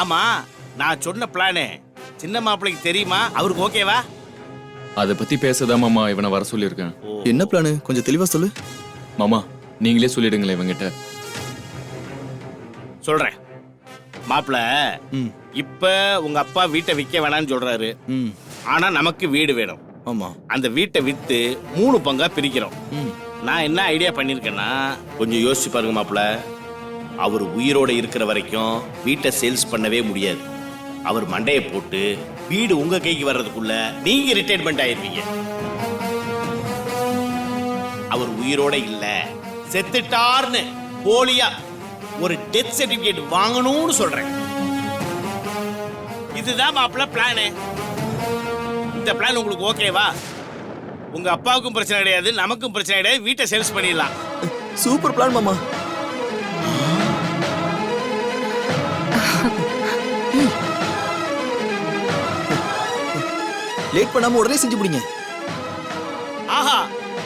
ஆமா நான் சொன்ன பிளானு. சின்ன மாப்பிள்ளைக்கு தெரியுமா? அவருக்கு ஓகேவா? அதை பத்தி பேசதான் மாமா? இவனை வர சொல்லியிருக்கேன். என்ன பிளானு? கொஞ்சம் தெளிவா சொல்லு. மாமா நீங்களே சொல்லிடுங்களேன் இவங்கிட்ட. சொல்றேன். மாப்பிள்ள ம். இப்ப உங்க அப்பா வீட்டை விற்க வேணாம்னு சொல்றாரு. ம். ஆனா நமக்கு வீடு வேணும். ஆமா. அந்த வீட்டை வித்து மூணு பங்கா பிரிக்கிறோம். ம். நான் என்ன ஐடியா பண்ணிருக்கேன்னா கொஞ்சம் யோசிச்சு பாருங்க மாப்பிள்ள அவர் உயிரோட இருக்கிற வரைக்கும் வீட்டை சேல்ஸ் பண்ணவே முடியாது. அவர் மண்டையை போட்டு வீடு உங்க கைக்கு வர்றதுக்குள்ள நீங்க ரிட்டையர்மெண்ட் ஆயிருவீங்க அவர் உயிரோட இல்ல. செத்துட்டார்னு போலியா ஒரு டெத் சர்டிபிகேட் வாங்கணும்னு சொல்றேன். இதுதான் மாப்பிள்ள பிளானு இந்த பிளான் உங்களுக்கு ஓகேவா உங்க அப்பாவுக்கும் பிரச்சனை கிடையாது நமக்கும் பிரச்சனை கிடையாது வீட்டை சேல்ஸ் பண்ணிடலாம். சூப்பர் பிளான் மாமா. லேட் பண்ணாம உடனே செஞ்சு முடிங்க ஆஹா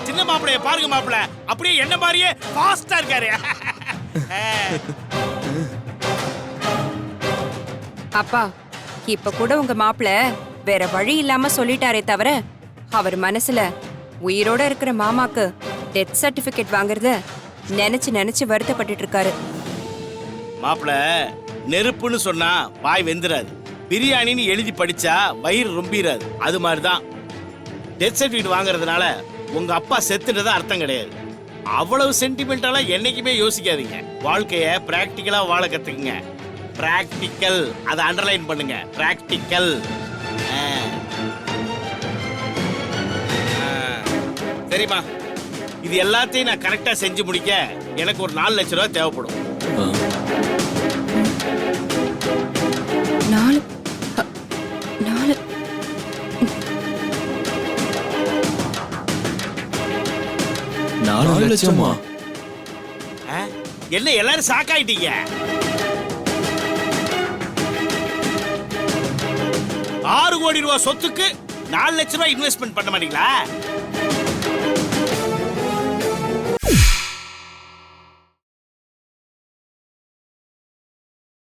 சின்ன மாப்பிளைய பாருங்க மாப்பிள அப்படியே என்ன மாதிரியே ஃபாஸ்டா இருக்காரு. அப்பா இப்ப கூட உங்க மாப்பிள வேற வழி இல்லாம சொல்லிட்டாரே தவிர அவர் மனசுல உயிரோட இருக்கிற மாமாக்கு டெத் சர்டிபிகேட் வாங்குறத நினைச்சு நினைச்சு வருத்தப்பட்டுட்டு இருக்காரு. மாப்பிள நெருப்புன்னு சொன்னா வாய் வெந்துராது. பிரியாணின்னு எழுதி படிச்சா வயிறு ரொம்பிராது. அது மாதிரிதான். டெத் சர்டிஃபிகேட் வாங்குறதுனால உங்க அப்பா செத்துட்டதா அர்த்தம் கிடையாது. அவ்வளவு சென்டிமெண்டெல்லாம் என்னைக்குமே யோசிக்காதீங்க. வாழ்க்கைய பிராக்டிக்கலா வாழ கத்துக்குங்க. பிராக்டிக்கல் அதை அண்டர்லைன் பண்ணுங்க. பிராக்டிக்கல் சரிம்மா. இது எல்லாத்தையும் நான் கரெக்டா செஞ்சு முடிக்க எனக்கு ஒரு நாலு லட்ச ரூபா தேவைப்படும். நாலு நாலு. நாலு லட்சமா? என்ன எல்லாரும் சாக்காயிட்டீங்க ஆறு கோடி ரூபாய் சொத்துக்கு நாலு லட்ச ரூபாய் இன்வெஸ்ட்மெண்ட் பண்ண மாட்டீங்களா?